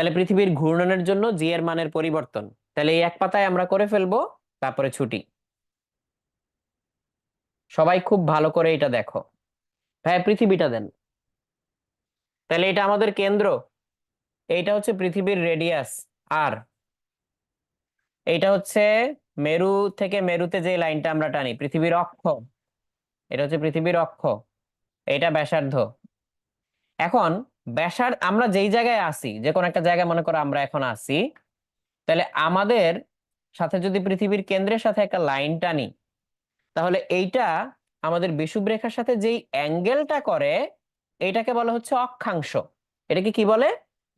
তাহলে পৃথিবীর ঘূর্ণনের জন্য জি এর মানের পরিবর্তন। তাহলে এই এক পাতায় আমরা করে ফেলব, তারপরে ছুটি। সবাই খুব ভালো করে এটা দেখো। ভাই পৃথিবীটা দেন। তাহলে এটা আমাদের কেন্দ্র। এইটা হচ্ছে পৃথিবীর রেডিয়াস আর এইটা হচ্ছে মেরু থেকে মেরুতে যে লাইনটা আমরা টানি, পৃথিবীর অক্ষ। এটা হচ্ছে পৃথিবীর অক্ষ। এটা ব্যাসার্ধ। এখন ব্যাসার আমরা যেই জায়গায় আসি যে কোনো একটা জায়গায় মনে করো আমরা এখন আসি তাহলে আমাদের সাথে যদি পৃথিবীর কেন্দ্রের সাথে একটা লাইন টানি, তাহলে এইটা আমাদের বিষুব রেখার সাথে যেই অ্যাঙ্গেলটা করে, এইটাকে বলা হচ্ছে অক্ষাংশ। এটাকে কি বলে?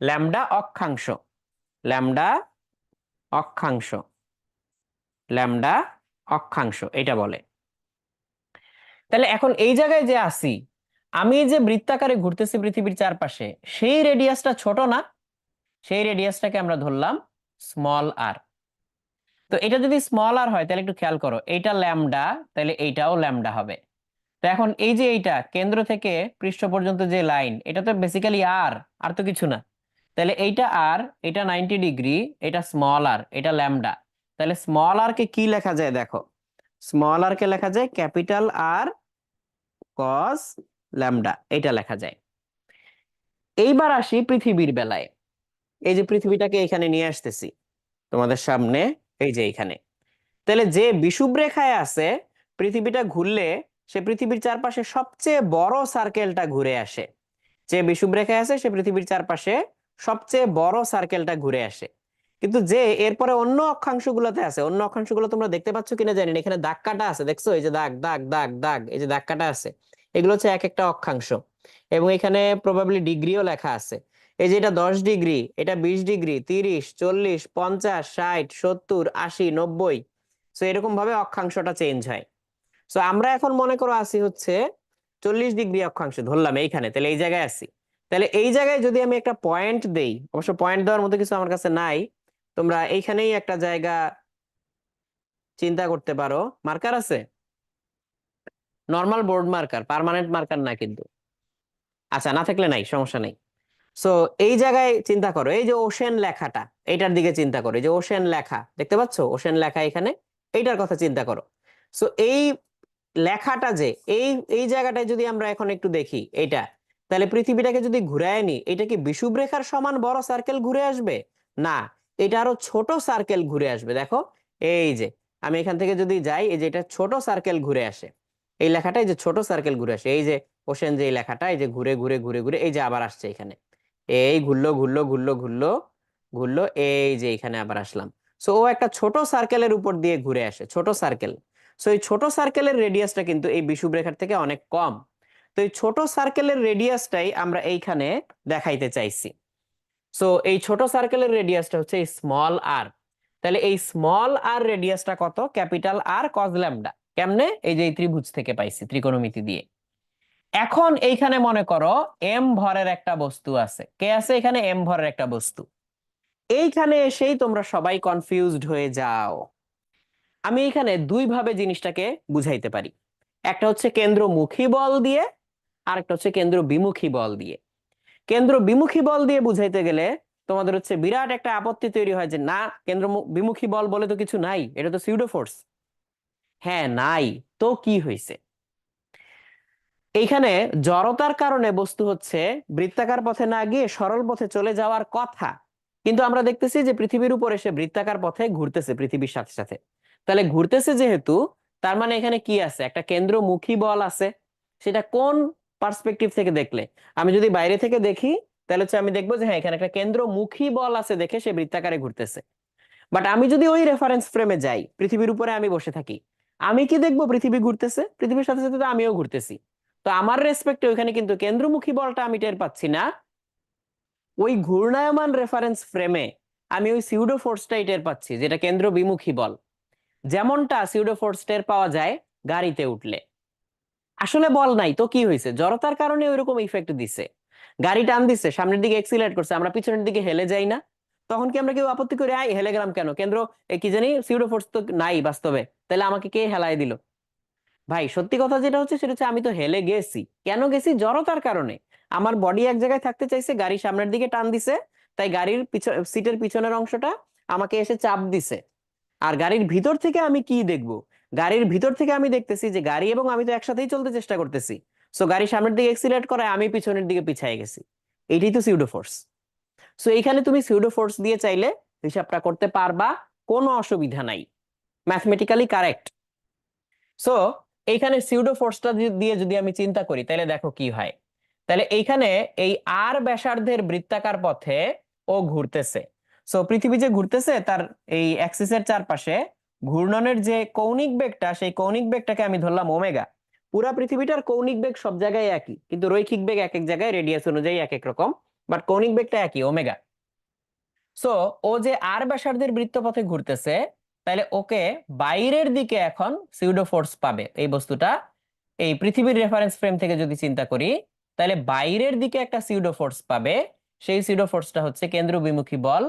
ল্যামডা অক্ষাংশ। ল্যামডা অক্ষাংশ। ল্যামডা অক্ষাংশ এটা বলে। তাহলে এখন এই জায়গায় যে আসি আমি যে বৃত্তাকারে ঘুরতেছি পৃথিবীর চারপাশে, সেই রেডিয়াসটা ছোট না, সেই রেডিয়াসটাকে আমরা ধরলাম স্মল আর তো এটা যদি স্মল আর হয়, তাহলে একটু খেয়াল করো, এইটা ল্যামডা তাহলে এইটাও ল্যামডা হবে। তো এখন এই যে এইটা, কেন্দ্র থেকে পৃষ্ঠ পর্যন্ত যে লাইন এটা তো বেসিক্যালি আর আর তো কিছু না। তাহলে এইটা আর এটা নাইনটি ডিগ্রি এটা স্মল আর এটা ল্যামডা তাহলে স্মল আর কে কি লেখা যায় দেখো? স্মল আর কে লেখা যায় ক্যাপিটাল আর কস ল্যামডা এটা লেখা যায়। এইবার আসি পৃথিবীর বেলায়। এই যে পৃথিবীটাকে এখানে নিয়ে আসতেছি, তোমাদের সামনে, এই যে এইখানে। তাহলে যে বিষুব রেখায় আছে, পৃথিবীটা ঘুরলে সে পৃথিবীর চারপাশে সবচেয়ে বড় সার্কেলটা ঘুরে আসে। যে বিষুব রেখায় আছে, সে পৃথিবীর চারপাশে সবচেয়ে বড় সার্কেলটা ঘুরে আসে। কিন্তু যে এরপরে অন্য অক্ষাংশগুলোতে আছে, অন্য অক্ষাংশগুলো তোমরা দেখতে পাচ্ছ কিনা জানি এখানে দাগ কাটা আছে, দেখছ? এই যে দাগ দাগ দাগ দাগ, এই যে দাগ কাটা আছে। এগুলো হচ্ছে এক একটা অক্ষাংশ। এবং এখানে প্রবাবলি ডিগ্রিও লেখা আছে। এই যে এটা দশ ডিগ্রি এটা বিশ ডিগ্রি তিরিশ, চল্লিশ, পঞ্চাশ, ষাট, সত্তর, আশি, নব্বই। সো এরকম ভাবে অক্ষাংশটা চেঞ্জ হয়। সো আমরা এখন মনে করো আসি হচ্ছে চল্লিশ ডিগ্রি অক্ষাংশ ধরলাম এইখানে, তাহলে এই জায়গায় আসি। তাহলে এই জায়গায় যদি আমি একটা পয়েন্ট দেই, অবশ্য পয়েন্ট দেওয়ার মতো কিছু আমার কাছে নাই, তোমরা এইখানেই একটা জায়গা চিন্তা করতে পারো। মার্কার আছে? Normal board marker permanent marker না কিন্তু। আচ্ছা না থাকলে নাই, সমস্যা নেই। সো এই জায়গায় চিন্তা করো, এই যে ওশেন লেখাটা, এইটার দিকে চিন্তা করো, এই যে ওশেন লেখা, দেখতে পাচ্ছ? ওশেন লেখা এখানে, এইটার কথা চিন্তা করো। সো এই লেখাটা যে, এই এই জায়গাটায় যদি আমরা এখন একটু দেখি, এইটা, তাহলে পৃথিবীটাকে যদি ঘুরায় নি, এটা কি বিষুব রেখার সমান বড় সার্কেল ঘুরে আসবে? না, এটা আরও ছোট সার্কেল ঘুরে আসবে। দেখো, এই যে, আমি এখান থেকে যদি যাই, এই যে এটা ছোট সার্কেল ঘুরে আসে। এই লেখাটা এই যে ছোট সার্কেল ঘুরে আসে। এই যে ওশেন যে এই লেখাটা, এই যে ঘুরে ঘুরে ঘুরে ঘুরে এই যে আবার আসছে এখানে। এই ঘুরলো ঘুরলো ঘুরলো ঘুরলো ঘুরলো, এই যে এখানে আবার আসলাম। সো ও একটা ছোট সার্কেলের উপর দিয়ে ঘুরে আসে, ছোট সার্কেল সো এই ছোট সার্কেলের রেডিয়াসটা কিন্তু এই বিষুব রেখার থেকে অনেক কম। তো, এই ছোট সার্কেলের রেডিয়াসটাই আমরা এইখানে দেখাইতে চাইছি। সো এই ছোট সার্কেলের রেডিয়াসটা হচ্ছে স্মল আর তাহলে এই স্মল আর রেডিয়াসটা কত? ক্যাপিটাল আর কজ ল্যামডা কেমনে? এই যে ত্রিভুজ থেকে পাইছি, ত্রিকোণমিতি দিয়ে। এখন এইখানে মনে করো এম ভরের একটা বস্তু আছে। কে আছে এখানে? এম ভরের একটা বস্তু। এইখানে এসেই তোমরা সবাই কনফিউজড হয়ে যাও। আমি এখানে দুই ভাবে জিনিসটাকে বুঝাইতে পারি। একটা হচ্ছে কেন্দ্রমুখী বল দিয়ে আর একটা হচ্ছে কেন্দ্র বিমুখী বল দিয়ে। কেন্দ্র বিমুখী বল দিয়ে বুঝাইতে গেলে তোমাদের হচ্ছে বিরাট একটা আপত্তি তৈরি হয় যে, না কেন্দ্র বিমুখী বল বলে তো কিছু নাই, এটা তো সিউডো ফোর্স হ্যাঁ নাই, তো কি হয়েছে এইখানে জড়তার কারণে বস্তু হচ্ছে বৃত্তাকার পথে না গিয়ে সরল পথে চলে যাওয়ার কথা। কিন্তু আমরা দেখতেছি যে পৃথিবীর উপর এসে বৃত্তাকার পথে ঘুরতেছে পৃথিবীর সাথে সাথে। তাহলে ঘুরতেছে যেহেতু, তার মানে এখানে কি আছে? একটা কেন্দ্রমুখী বল আছে। সেটা কোন পার্সপেক্টিভ থেকে দেখলে? আমি যদি বাইরে থেকে দেখি, তাহলে হচ্ছে আমি দেখব যে হ্যাঁ এখানে একটা কেন্দ্রমুখী বল আছে দেখে সে বৃত্তাকারে ঘুরতেছে। বাট আমি যদি ওই রেফারেন্স ফ্রেমে যাই, পৃথিবীর উপরে আমি বসে থাকি আমি কি দেখব পৃথিবী ঘুরতেছে? পৃথিবীর সাথে সাথে তো আমিও ঘুরতেছি। তো আমার রেসপেক্টে ওইখানে কিন্তু কেন্দ্রমুখী বলটা আমি টের পাচ্ছি না। ওই ঘূর্ণায়মান রেফারেন্স ফ্রেমে আমি ওই সিউডো ফোর্সটাই টের পাচ্ছি, যেটা কেন্দ্র বিমুখী বল। যেমনটা সিউডো ফোর্স টের পাওয়া যায় গাড়িতে উঠলে। আসলে বল নাই তো কি হয়েছে? জড়তার কারণে ওইরকম ইফেক্ট দিছে। গাড়ি টান দিছে, সামনের দিকে এক্সিলেট করছে, আমরা পিছনের দিকে হেলে যাই না। তখন কি আমরা কেউ আপত্তি করে আই হেলে গেলাম কেন? কেন্দ্র কি জানি সিউডো ফোর্স তো নাই বাস্তবে। তাহলে আমাকে কে হেলায় দিল? ভাই, সত্যি কথা যেটা হচ্ছে, সেটা হচ্ছে আমি তো হেলে গেছি। কেন গেছি? জড়তার কারণে। আমার বডি এক জায়গায় থাকতে চাইছে, গাড়ি সামনের দিকে টান দিছে, তাই গাড়ির সিটের পিছনের অংশটা আমাকে এসে চাপ দিছে। আর গাড়ির ভিতর থেকে আমি কি দেখব? গাড়ির ভিতর থেকে আমি দেখতেছি যে গাড়ি এবং আমি তো একসাথেই চলতে চেষ্টা করতেছি। সো গাড়ি সামনের দিকে এক্সিলেট করে আমি পিছনের দিকে পিছায় গেছি। এইটাই তো সিউডো ফোর্স সো এইখানে তুমি সিউডো ফোর্স দিয়ে চাইলে হিসাবটা করতে পারবা, কোনো অসুবিধা নাই। ম্যাথমেটিক্যালি কারেক্ট সো এইখানে সিউডো ফোর্সটা দিয়ে যদি আমি চিন্তা করি তাহলে দেখো কি হয়। তাহলে এইখানে এই আর ব্যাসার্ধের বৃত্তাকার পথে ও ঘুরতেছে। সো পৃথিবী যে ঘুরতেছে, তার এই অ্যাক্সিসের চারপাশে ঘূর্ণনের যে কৌণিক বেগটা, সেই কৌণিক বেগটাকে আমি ধরলাম ওমেগা। পুরা পৃথিবীটার কৌণিক বেগ সব জায়গায় একই, কিন্তু রৈখিক বেগ এক এক জায়গায় রেডিয়াস অনুযায়ী এক এক রকম। বাট কৌণিক বেগটা একই ওমেগা সো ও যে আর ব্যাসার্ধের বৃত্তপথে ঘুরতেছে, তাহলে ওকে বাইরের দিকে এখন সিউডো ফোর্স পাবে। এই বস্তুটা, এই পৃথিবীর রেফারেন্স ফ্রেম থেকে যদি চিন্তা করি, তাহলে বাইরের দিকে একটা সিউডো ফোর্স পাবে। সেই সিউডো ফোর্সটা হচ্ছে কেন্দ্র বিমুখী বল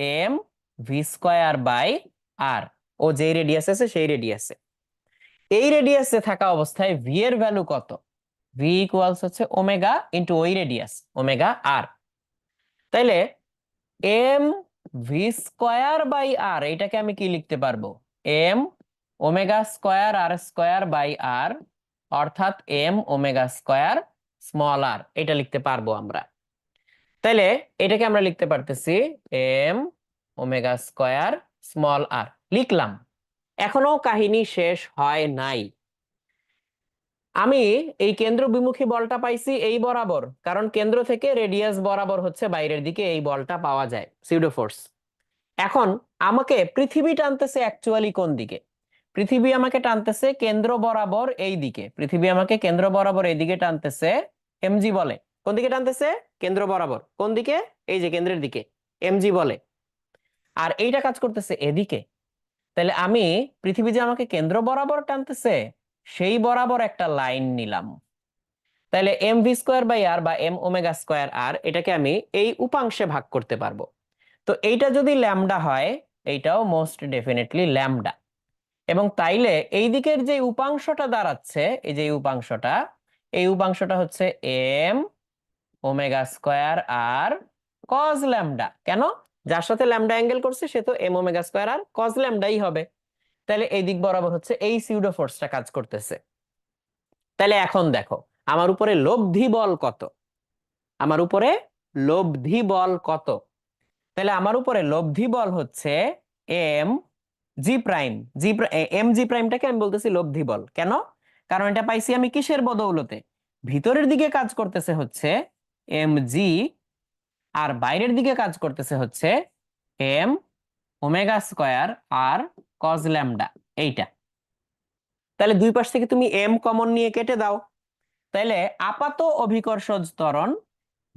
M V square by R ও যেই রেডিয়াস আছে, সেই রেডিয়াসে এই রেডিয়াসে থাকা অবস্থায় ভি এর ভ্যালু কত? ভি ইকুয়ালস হচ্ছে ওমেগা ইন্টু ওই রেডিয়াস ওমেগা আর তাইলে M V square by R এটাকে আমি কি লিখতে পারব? M omega square R square by R অর্থাৎ M omega square small R এটা লিখতে পারব আমরা। তাইলে এটাকে আমরা লিখতে পারতেছি M omega square small R লিখলাম। এখনও কাহিনী শেষ হয় নাই। আমি এই কেন্দ্র বিমুখী বলটা পাইছি এই বরাবর, কারণ কেন্দ্র থেকে রেডিয়াস বরাবর হচ্ছে বাইরের দিকে এই বলটা পাওয়া যায় সিউডো ফোর্স এখন আমাকে পৃথিবী টানতেছে অ্যাকচুয়ালি কোন দিকে? পৃথিবী আমাকে টানতেছে কেন্দ্র বরাবর এই দিকে। পৃথিবী আমাকে কেন্দ্র বরাবর এই দিকে টানতেছে এমজি বলে। কোন দিকে টানতেছে? কেন্দ্র বরাবর। কোন দিকে? এই যে কেন্দ্রের দিকে এমজি বলে। আর এইটা কাজ করতেছে এদিকে। তাহলে আমি পৃথিবী যে আমাকে কেন্দ্র বরাবর টানতেছে সেই বরাবর একটা লাইন নিলাম। তাহলে M V square by R বা এম ওমেগা স্কোয়ার আর এটাকে আমি এই উপাংশে ভাগ করতে পারব। তো এইটা যদি ল্যামডা হয়, এইটাও মোস্ট ডেফিনেটলি ল্যামডা এবং তাইলে এই দিকের যে উপাংশটা দাঁড়াচ্ছে, এই যে উপাংশটা, এই উপাংশটা হচ্ছে M omega square R cos lambda কেন? যার সাথে ল্যামডা অ্যাঙ্গেল করছে, সে তো M omega square R cos ল্যামডাই হবে। তাহলে এই দিক বরাবর হচ্ছে এই সিউডো ফোর্সটা কাজ করতেছে। তাহলে এখন দেখো, আমার উপরে লব্ধি বল কত? আমার উপরে লব্ধি বল কত? তাহলে আমার উপরে লব্ধি বল হচ্ছে M G prime G M G প্রাইমটাকে আমি বলতেছি লব্ধি বল। কেন? কারণ এটা পাইছি আমি কিসের বদৌলতে? ভিতরের দিকে কাজ করতেছে হচ্ছে এম জি আর বাইরের দিকে কাজ করতেছে হচ্ছে M omega square R cos lambda, এইটা। তাহলে দুই পাশ থেকে তুমি এম কমন নিয়ে কেটে দাও। তাহলে আপাত অভিকর্ষজ ত্বরণ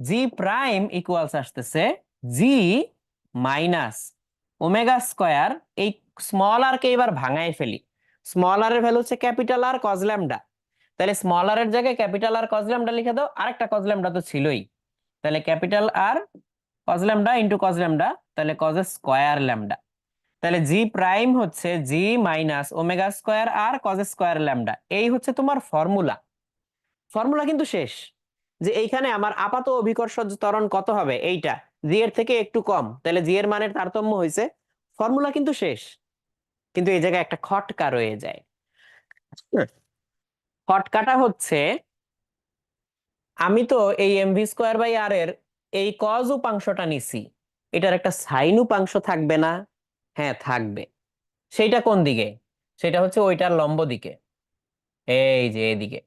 জি প্রাইম ইকুয়ালস আসতেছে জি মাইনাস ওমেগা স্কয়ার, এই স্মল আর কে এবার ভাঙায় ফেলি। স্মল আর এর ভ্যালু হচ্ছে ক্যাপিটাল আর কজ ল্যামডা। তাহলে স্মল আর এর জায়গায় ক্যাপিটাল আর কজ ল্যামডা লিখে দাও, আরেকটা কজ ল্যামডা তো ছিলই। তাহলে capital R cos lambda into cos lambda তাহলে কজ স্কয়ার ল্যামডা তাহলে জি প্রাইম হচ্ছে G minus omega square R cos square lambda এই হচ্ছে তোমার ফর্মুলা ফর্মুলা কিন্তু শেষ। যে এইখানে আমার আপাত অভিকর্ষজ ত্বরণ কত হবে? এইটা। জি এর থেকে একটু কম। তাহলে জি এর মানের তারতম্য হয়েছে। ফর্মুলা কিন্তু শেষ। কিন্তু এই জায়গায় একটা খটকা রয়ে যায়। খটকাটা হচ্ছে আমি তো এই এমভি স্কোয়ার বাই আর এর এই কজ উপাংশটা নিছি, এটার একটা সাইন উপাংশ থাকবে না? হ্যাঁ থাকবে। সেইটা কোন দিকে? সেটা হচ্ছে ওইটার লম্ব দিকে। এই যে এদিকে।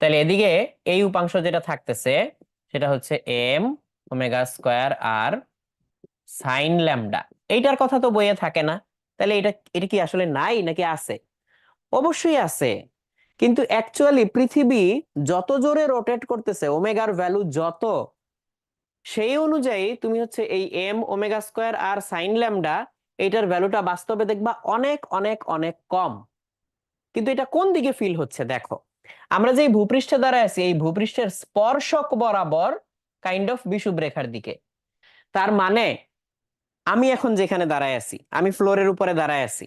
তাহলে এদিকে এই উপাংশ যেটা থাকতেছে, সেটা হচ্ছে M omega square R sine lambda এইটার কথা তো বইয়ে থাকে না। তাহলে এটা এটা কি আসলে নাই নাকি আছে? অবশ্যই আছে। কিন্তু অ্যাকচুয়ালি পৃথিবী যত জোরে রোটেট করতেছে, ওমেগার ভ্যালু যত সেই অনুযায়ী তুমি হচ্ছে এই M omega square R sine lambda এইটার ভ্যালুটা বাস্তবে দেখবা অনেক অনেক অনেক কম। কিন্তু এটা কোন দিকে ফিল হচ্ছে দেখো? আমরা যে ভূপৃষ্ঠে দাঁড়ায় আছি, এই ভূপৃষ্ঠের স্পর্শক বরাবর কাইন্ড অফ বিষুব রেখার দিকে। তার মানে আমি এখন যেখানে দাঁড়ায় আছি, আমি ফ্লোরের উপরে দাঁড়ায় আছি।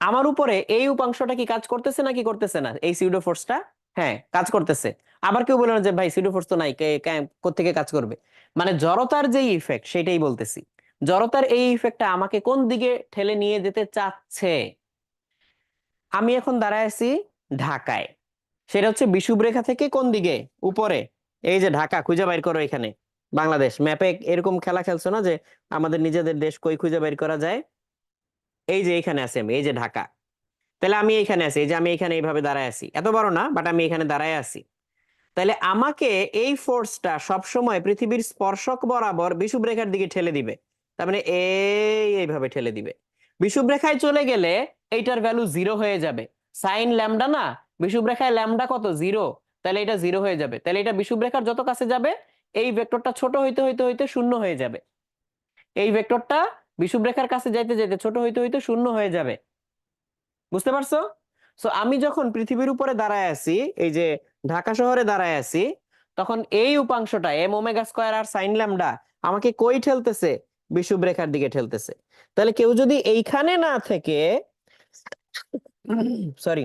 আমার উপরে এই উপাংশটা কি কাজ করতেছে নাকি করতেছে না? এই সিউডো ফোর্সটা হ্যাঁ কাজ করতেছে। আবার কেউ বলে না যে, ভাই সিউডো ফোর্স তো নাই কোথেকে কাজ করবে? মানে জড়তার যে ইফেক্ট সেটাই বলতেছি। জড়তার এই ইফেক্টটা আমাকে কোন দিকে ঠেলে নিয়ে যেতে চাচ্ছে? আমি এখন দাঁড়ায় আছি ঢাকায়। সেটা হচ্ছে বিষুবরেখা থেকে কোন দিকে? উপরে। এই যে ঢাকা, খুঁজে বাইর করো এখানে। বাংলাদেশ। ম্যাপে এরকম খেলা খেলছো না যে আমাদের নিজেদের দেশ কই খুঁজে বের করা যায়? এই যে এখানে আছে আমি, এই যে ঢাকা। তাহলে আমি এখানে আছি, এই যে আমি এখানে এইভাবে দাঁড়ায় আছি। এত বড় না বাট আমি এখানে দাঁড়ায় আছি। তাহলে আমাকে এই ফোর্সটা সবসময় পৃথিবীর স্পর্শক বরাবর বিষুবরেখার দিকে ঠেলে দিবে। তার মানে এই এইভাবে ঠেলে দিবে। বিষুবরেখায় চলে গেলে এইটার ভ্যালু জিরো হয়ে যাবে। সাইন ল্যামডা না, বিষুবরেখায় ল্যামডা কত? জিরো তাহলে এটা জিরো হয়ে যাবে। তাহলে এটা বিষুবরেখার যত কাছে যাবে, এই ভেক্টরটা ছোট হইতে হইতে হইতে শূন্য হয়ে যাবে। এই ভেক্টরটা বিষুবরেখার কাছে যাইতে যাইতে ছোট হইতে হইতে শূন্য হয়ে যাবে। বুঝতে পারছ? সো আমি যখন পৃথিবীর উপরে দাঁড়ায় আছি, এই যে ঢাকা শহরে দাঁড়ায় আছি, তখন এই উপাংশটা M omega square R sine lambda আমাকে কই ঠেলতেছে? বিষুবরেখার দিকে ঠেলতেছে। তাহলে কেউ যদি এইখানে না থেকে সরি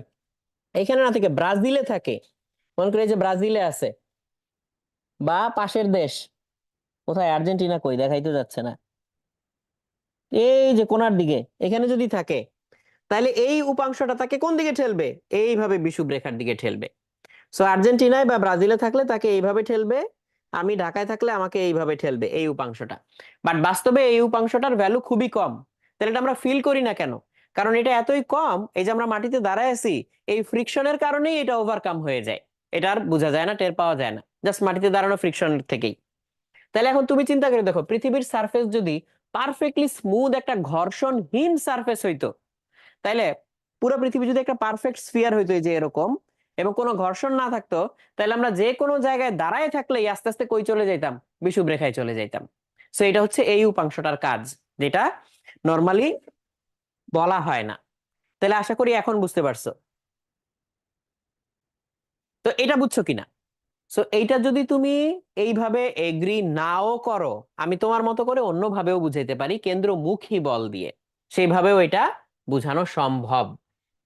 এইখানে না থেকে ব্রাজিলে থাকে, মনে করে যে ব্রাজিলে আছে, বা পাশের দেশ, কোথায়? আর্জেন্টিনা কই? দেখাইতে যাচ্ছে না। এই যে কোনার দিকে, এখানে যদি থাকে তাহলে এই উপাংশটা তাকে কোন দিকে ঠেলবে? এইভাবে বিষুবরেখার দিকে ঠেলবে। সো আর্জেন্টিনায় বা ব্রাজিলে থাকলে তাকে এইভাবে ঠেলবে, আমি ঢাকায় থাকলে আমাকে এইভাবে ঠেলবে, এই উপাংশটা। বাট বাস্তবে এই উপাংশটার ভ্যালু খুবই কম। তাহলে এটা আমরা ফিল করি না কেন? কারণ এটা এতই কম, এই যে আমরা মাটিতে দাঁড়ায় আছি, এই ফ্রিকশনের কারণেই এটা ওভারকাম হয়ে যায়। এটা আর বোঝা যায় না, টের পাওয়া যায় না। জাস্ট মাটিতে দাঁড়ানো ফ্রিকশনের থেকেই। তাহলে এখন তুমি চিন্তা করে দেখো, পৃথিবীর সারফেস যদি পারফেক্টলি স্মুথ একটা ঘর্ষণহীন সারফেস হইতো তাইলে পুরো পৃথিবী যদি একটা পারফেক্ট স্ফিয়ার হইতো যে এরকম, এবং কোনো ঘর্ষণ না থাকতো তাহলে আমরা যে কোনো জায়গায় দাঁড়ায় থাকলেই আস্তে আস্তে কই চলে যাইতাম? বিষুব রেখায় চলে যাইতাম। সো এটা হচ্ছে এই উপাংশটার কাজ, যেটা নর্মালি বলা হয় না। তাহলে আশা করি এখন বুঝতে পারছ। তো এটা বুঝছ কিনা? সো এইটা যদি তুমি এইভাবে এগ্রি নাও করো, আমি তোমার মতো করে অন্যভাবেও বুঝাইতে পারি, কেন্দ্রমুখী বল দিয়ে। সেইভাবেও এটা বোঝানো সম্ভব।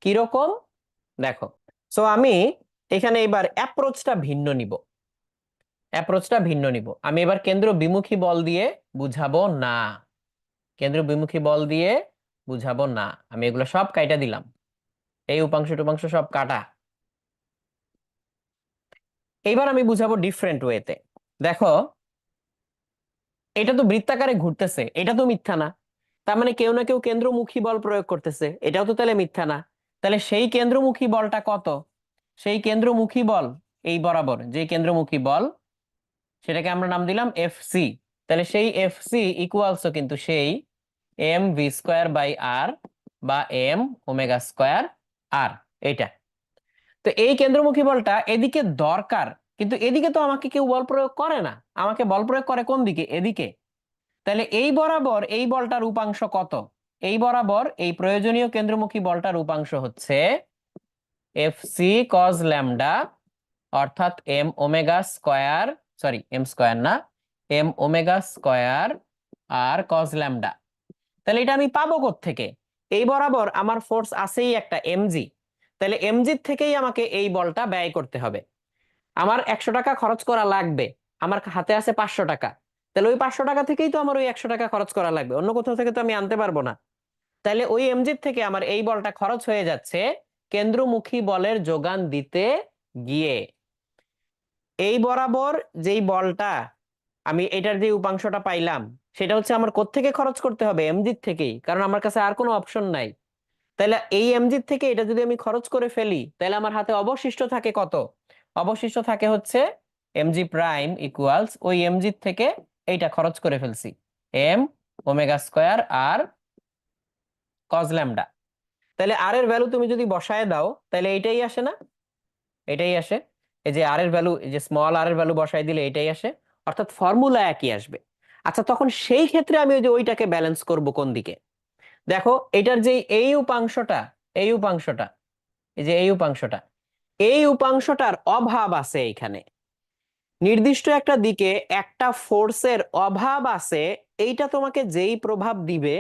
কীরকম? দেখো সো আমি এখানে এবার অ্যাপ্রোচটা ভিন্ন নিব। অ্যাপ্রোচটা ভিন্ন নিব। আমি এবার কেন্দ্র বিমুখী বল দিয়ে বুঝাবো না। কেন্দ্র বিমুখী বল দিয়ে বুঝাবো না। আমি এগুলো সব কাইটা দিলাম। এই উপাংশ টুপাংশ সব কাটা। এইবার আমি বুঝাবো ডিফারেন্ট ওয়েতে দেখো, এটা তো বৃত্তাকারে ঘুরতেছে, এটা তো মিথ্যা না। তার মানে কেউ না কেউ কেন্দ্রমুখী বল প্রয়োগ করতেছে। এটাও তো তাহলে মিথ্যা না। তাহলে সেই কেন্দ্রমুখী বলটা কত? সেই কেন্দ্রমুখী বল এই বরাবর, যে কেন্দ্রমুখী বল, সেটাকে আমরা নাম দিলাম এফ সি। তাহলে সেই এফ সি ইকুয়ালসও কিন্তু সেই M V square by R বা এম ওমেগা স্কোয়ার আর, এইটা। তো এই কেন্দ্রমুখী বলটা এদিকে দরকার, কিন্তু এদিকে তো আমাকে কেউ বল প্রয়োগ করে না। আমাকে বল প্রয়োগ করে কোন দিকে? এদিকে। তাহলে এই বরাবর এই বলটার উপাংশ কত? এই বরাবর এই প্রয়োজনীয় কেন্দ্রমুখী বলটার উপাংশ হচ্ছে এফ সি কজ ল্যামডা অর্থাৎ M omega square sorry M square না M omega square R cos lambda তাহলে এটা আমি পাবো থেকে এই বরাবর আমার ফোর্স আছেই একটা এমজি তাহলে এমজির থেকেই আমাকে এই বলটা ব্যয় করতে হবে। আমার একশো টাকা খরচ করা লাগবে। আমার হাতে আছে পাঁচশো টাকা। তাহলে ওই পাঁচশো টাকা থেকেই তো আমার ওই একশো টাকা খরচ করা লাগবে। অন্য কোথাও থেকে তো আমি আনতে পারব না। তাহলে ওই এমজির থেকে আমার এই বলটা খরচ হয়ে যাচ্ছে কেন্দ্রমুখী বলের যোগান দিতে গিয়ে। এই বরাবর যেই বলটা আমি এটার যে উপাংশটা পাইলাম, সেটা হচ্ছে আমার কোত্থেকে খরচ করতে হবে? এমজির থেকেই, কারণ আমার কাছে আর কোনো অপশন নাই। তাহলে এই এমজির থেকে এটা যদি আমি খরচ করে ফেলি, তাহলে আমার হাতে অবশিষ্ট থাকে কত? অবশিষ্ট থাকে হচ্ছে এমজি প্রাইম ইকুয়ালস ওই এমজির থেকে এইটা খরচ করে ফেলছি। M omega square R cos lambda. তাহলে আর এর ভ্যালু তুমি যদি বসায় দাও, তাহলে এইটাই আসে না? এটাই আসে। এই যে আর এর ভ্যালু যে স্মল আর এর ভ্যালু বসায় দিলে এটাই আসে। অর্থাৎ ফর্মুলা একই আসবে। আচ্ছা তখন সেই ক্ষেত্রে আমি ওই যে ওইটাকে ব্যালেন্স করব কোন দিকে? দেখো এটার যে এই উপাংশটা এই উপাংশটা, এই যে এই উপাংশটা, এই উপাংশটার অভাব আছে এখানে নির্দিষ্ট একটা দিকে একটা ফোর্সের অভাব আছে, এইটা তোমাকে যেই প্রভাব দিবে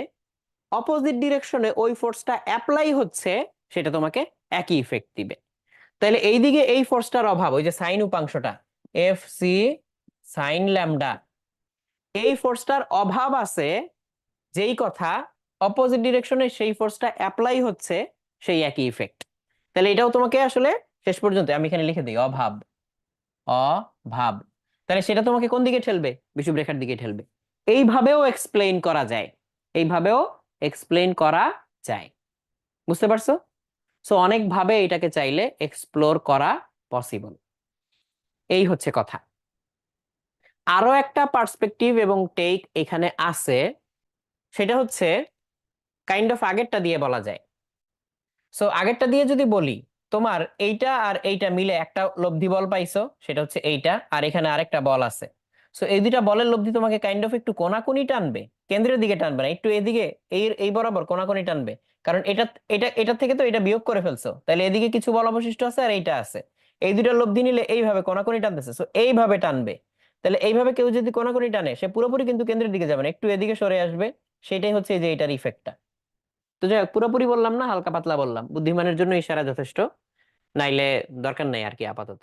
অপোজিট ডিরেকশনে ওই ফোর্সটা অ্যাপ্লাই হচ্ছে, সেটা তোমাকে একই ইফেক্ট দিবে। তাহলে এইদিকে এই ফোর্সটার অভাব, ওই যে সাইন উপাংশটা এফ সি সাইন ল্যামডা এই ফোর্সটার অভাব আছে, যেই কথা অপোজিট ডিরেকশনে সেই ফোর্সটা অ্যাপ্লাই হচ্ছে, সেই একই ইফেক্ট তাহলে এটাও তোমাকে আসলে শেষ পর্যন্ত, আমি এখানে লিখে দিই, অভাব। অভাব। তাহলে সেটা তোমাকে কোন দিকে ঠেলবে? বিষুব রেখার দিকে ঠেলবে। এইভাবেও এক্সপ্লেইন করা যায়। এইভাবেও এক্সপ্লেইন করা যায়। বুঝতে পারছ? সো অনেকভাবে এটাকে চাইলে এক্সপ্লোর করা পসিবল এই হচ্ছে কথা। আরও একটা পার্সপেক্টিভ এবং টেক এখানে আছে। সেটা হচ্ছে কাইন্ড অফ আগেরটা দিয়ে বলা যায়। সো আগেরটা দিয়ে যদি বলি তোমার এইটা আর এইটা মিলে একটা লব্ধি বল পাইছো, সেটা হচ্ছে এইটা, আর এখানে আরেকটা বল আছে। সো এই দুইটা বলের লব্ধি তোমাকে কাইন্ড অফ একটু কোনাকুনি টানবে, কেন্দ্রের দিকে টানবে না, একটু এদিকে, এই এই বরাবর কোনাকুনি টানবে। কারণ এটা এটা এটা থেকে তো এটা বিয়োগ করে ফেলছো। তাহলে এদিকে কিছু বল অবশিষ্ট আছে আর এইটা আছে। এই দুইটা লব্ধি নিলে এইভাবে কোনাকুনি টানতেছে সো এইভাবে টানবে। তাহলে এইভাবে কেউ যদি কোনাকুনি টানে, সে পুরোপুরি কিন্তু কেন্দ্রের দিকে যাবে না, একটু এদিকে সরে আসবে, সেটাই হচ্ছে এই যে এটার ইফেক্টটা তো যাই হোক, পুরোপুরি বললাম না, হালকা পাতলা বললাম। বুদ্ধিমানের জন্য ইশারা যথেষ্ট। নাইলে দরকার নাই আর কি আপাতত।